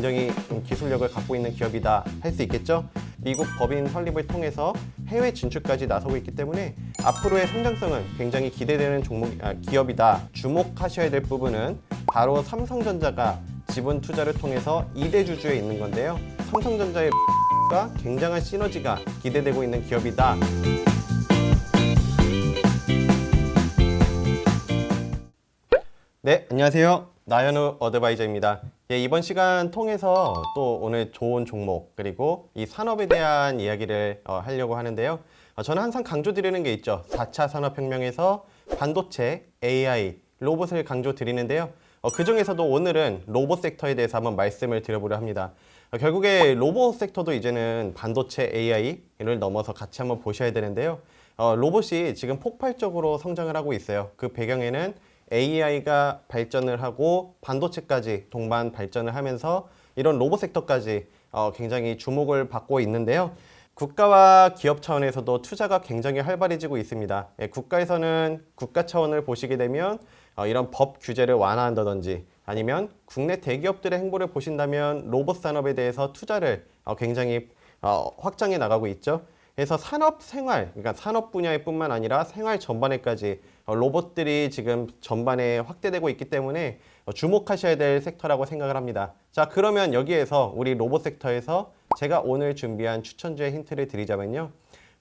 굉장히 기술력을 갖고 있는 기업이다 할 수 있겠죠. 미국 법인 설립을 통해서 해외 진출까지 나서고 있기 때문에 앞으로의 성장성은 굉장히 기대되는 종목 아, 기업이다. 주목하셔야 될 부분은 바로 삼성전자가 지분 투자를 통해서 2대 주주에 있는 건데요. 삼성전자의 가 굉장한 시너지가 기대되고 있는 기업이다. 네, 안녕하세요. 나연우 어드바이저입니다. 예, 이번 시간 통해서 또 오늘 좋은 종목 그리고 이 산업에 대한 이야기를 어, 하려고 하는데요. 어, 저는 항상 강조드리는 게 있죠. 4차 산업혁명에서 반도체, AI, 로봇을 강조드리는데요. 어, 그 중에서도 오늘은 로봇 섹터에 대해서 한번 말씀을 드려보려 합니다. 어, 결국에 로봇 섹터도 이제는 반도체, AI를 넘어서 같이 한번 보셔야 되는데요. 어, 로봇이 지금 폭발적으로 성장을 하고 있어요. 그 배경에는 AI가 발전을 하고 반도체까지 동반 발전을 하면서 이런 로봇 섹터까지 어, 굉장히 주목을 받고 있는데요. 국가와 기업 차원에서도 투자가 굉장히 활발해지고 있습니다. 예, 국가에서는 국가 차원을 보시게 되면 어, 이런 법 규제를 완화한다든지 아니면 국내 대기업들의 행보를 보신다면 로봇 산업에 대해서 투자를 어, 굉장히 어, 확장해 나가고 있죠. 그래서 산업 생활, 그러니까 산업 분야에 뿐만 아니라 생활 전반에까지 어, 로봇들이 지금 전반에 확대되고 있기 때문에 어, 주목하셔야 될 섹터라고 생각을 합니다. 자, 그러면 여기에서 우리 로봇 섹터에서 제가 오늘 준비한 추천주의 힌트를 드리자면요.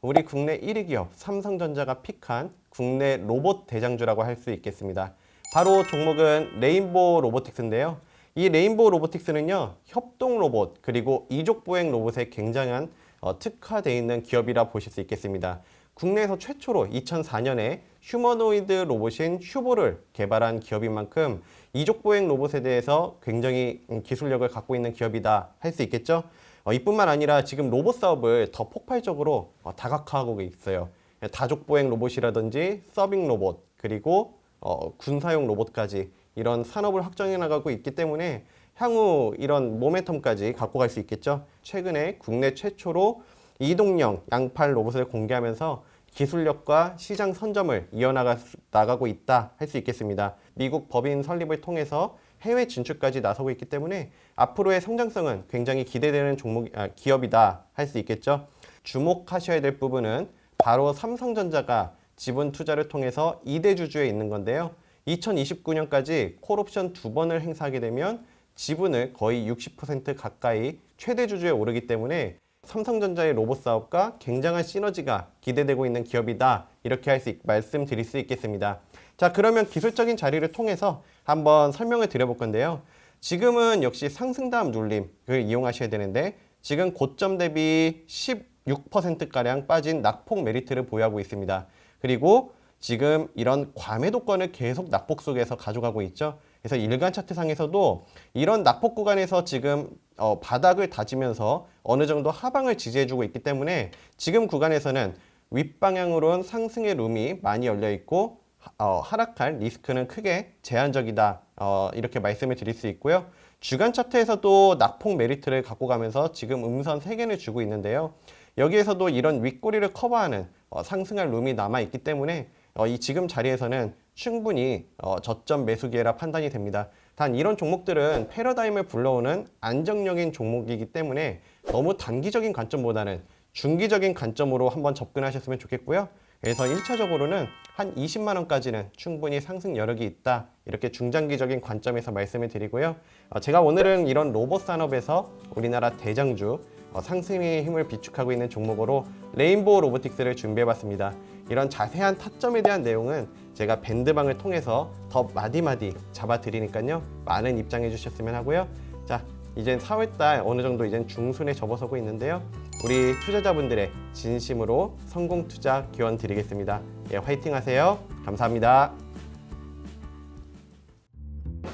우리 국내 1위 기업 삼성전자가 픽한 국내 로봇 대장주라고 할 수 있겠습니다. 바로 종목은 레인보우 로보틱스인데요. 이 레인보우 로보틱스는요, 협동 로봇 그리고 이족 보행 로봇에 굉장한 어, 특화되어 있는 기업이라 보실 수 있겠습니다. 국내에서 최초로 2004년에 휴머노이드 로봇인 휴보를 개발한 기업인 만큼 이족 보행 로봇에 대해서 굉장히 음, 기술력을 갖고 있는 기업이다 할 수 있겠죠. 어, 이뿐만 아니라 지금 로봇 사업을 더 폭발적으로 어, 다각화하고 있어요. 다족 보행 로봇이라든지 서빙 로봇 그리고 어, 군사용 로봇까지 이런 산업을 확장해 나가고 있기 때문에 향후 이런 모멘텀까지 갖고 갈 수 있겠죠. 최근에 국내 최초로 이동형 양팔 로봇을 공개하면서 기술력과 시장 선점을 이어나가고 있다 할 수 있겠습니다. 미국 법인 설립을 통해서 해외 진출까지 나서고 있기 때문에 앞으로의 성장성은 굉장히 기대되는 종목 아, 기업이다 할 수 있겠죠. 주목하셔야 될 부분은 바로 삼성전자가 지분 투자를 통해서 2대 주주에 있는 건데요. 2029년까지 콜옵션 두 번을 행사하게 되면 지분을 거의 60% 가까이 최대 주주에 오르기 때문에 삼성전자의 로봇 사업과 굉장한 시너지가 기대되고 있는 기업이다. 이렇게 할 수 말씀드릴 수 있겠습니다. 자, 그러면 기술적인 자리를 통해서 한번 설명을 드려볼 건데요. 지금은 역시 상승다음 눌림을 이용하셔야 되는데 지금 고점 대비 16%가량 빠진 낙폭 메리트를 보유하고 있습니다. 그리고 지금 이런 과매도권을 계속 낙폭 속에서 가져가고 있죠. 그래서 일간 차트상에서도 이런 낙폭 구간에서 지금 어, 바닥을 다지면서 어느 정도 하방을 지지해주고 있기 때문에 지금 구간에서는 윗방향으로는 상승의 룸이 많이 열려 있고 어, 하락할 리스크는 크게 제한적이다 어, 이렇게 말씀을 드릴 수 있고요. 주간 차트에서도 낙폭 메리트를 갖고 가면서 지금 음선 3개를 주고 있는데요. 여기에서도 이런 윗꼬리를 커버하는 어, 상승할 룸이 남아 있기 때문에 어, 이 지금 자리에서는 충분히 어, 저점 매수 기회라 판단이 됩니다. 단 이런 종목들은 패러다임을 불러오는 안정적인 종목이기 때문에 너무 단기적인 관점보다는 중기적인 관점으로 한번 접근하셨으면 좋겠고요. 그래서 1차적으로는 한 20만 원까지는 충분히 상승 여력이 있다. 이렇게 중장기적인 관점에서 말씀을 드리고요. 어, 제가 오늘은 이런 로봇 산업에서 우리나라 대장주 어, 상승의 힘을 비축하고 있는 종목으로 레인보우 로보틱스를 준비해봤습니다. 이런 자세한 타점에 대한 내용은 제가 밴드방을 통해서 더 마디마디 잡아드리니까요. 많은 입장해 주셨으면 하고요. 자, 이젠 4월달 어느 정도 이젠 중순에 접어서고 있는데요. 우리 투자자분들의 진심으로 성공 투자 기원 드리겠습니다. 예, 화이팅 하세요. 감사합니다.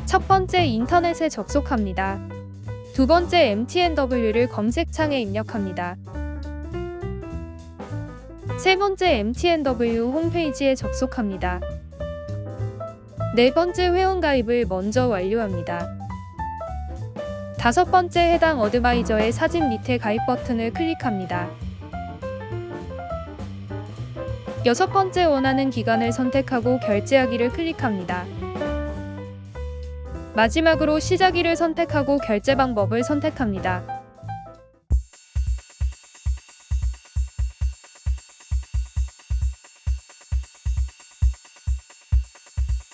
첫 번째 인터넷에 접속합니다. 두 번째 MTNW를 검색창에 입력합니다. 세 번째 MTNW 홈페이지에 접속합니다. 네 번째 회원가입을 먼저 완료합니다. 다섯 번째 해당 어드바이저의 사진 밑에 가입 버튼을 클릭합니다. 여섯 번째 원하는 기간을 선택하고 결제하기를 클릭합니다. 마지막으로 시작일을 선택하고 결제 방법을 선택합니다.